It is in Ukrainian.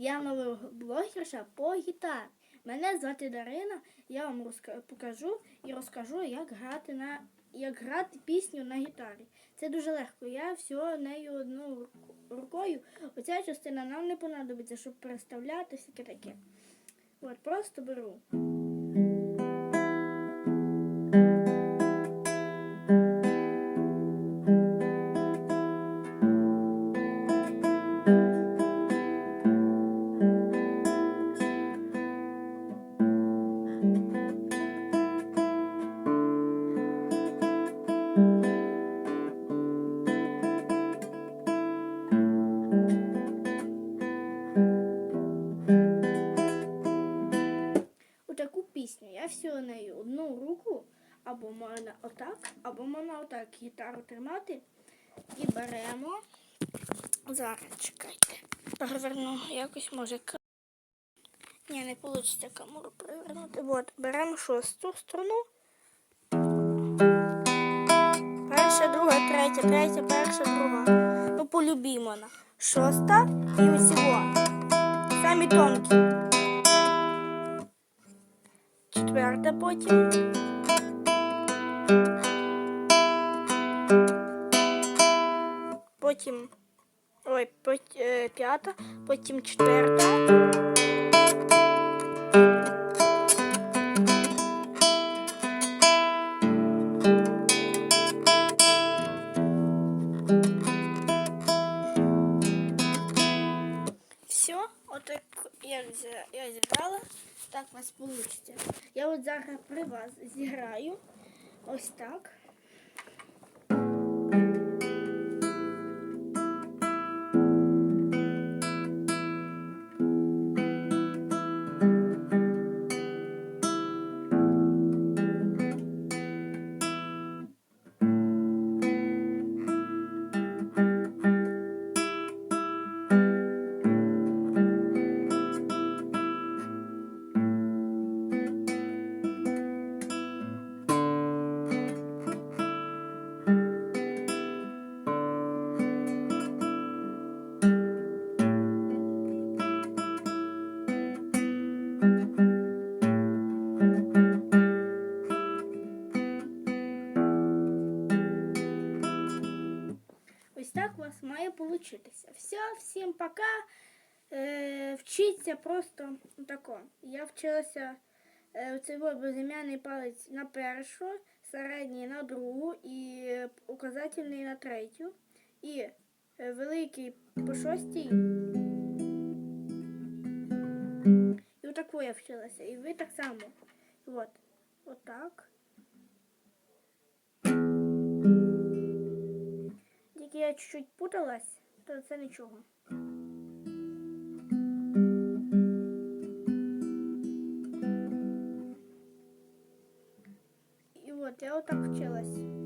Я нова блогерша по гітарі. Мене звати Дарина. Я вам розка- покажу і розкажу, як грати на як грати пісню на гітарі. Це дуже легко. Я всього нею одну рук- рукою. Оця частина нам не понадобиться, щоб переставляти всяке таке. От, просто беру. Всього нею одну руку, або можна отак, або можна отак гітару тримати. І беремо. Зараз чекайте. Переверну якось може. Ні, не вийде камеру перевернути. От, беремо шосту струну. Перша, друга, третя, третя, перша, друга. Ну, полюбімо. Шоста і усього. Самі тонкі. Четверта потім. Потім. Ой, пот- е, п'ята, потім четверта. Все, отак я, я зіграла. Так вас вийде. Я от зараз при вас зіграю. Ось так. Має. Все, всім пока. Е, вчіться просто тако. Я вчилася е, цей безім'яний палець на першу, середній на другу і указательний на третю. І е, великий по шостій. І отаку я вчилася. І ви так само. От. Отак. Я чуть-чуть путалась, то це нічого. І от я отак вчилась.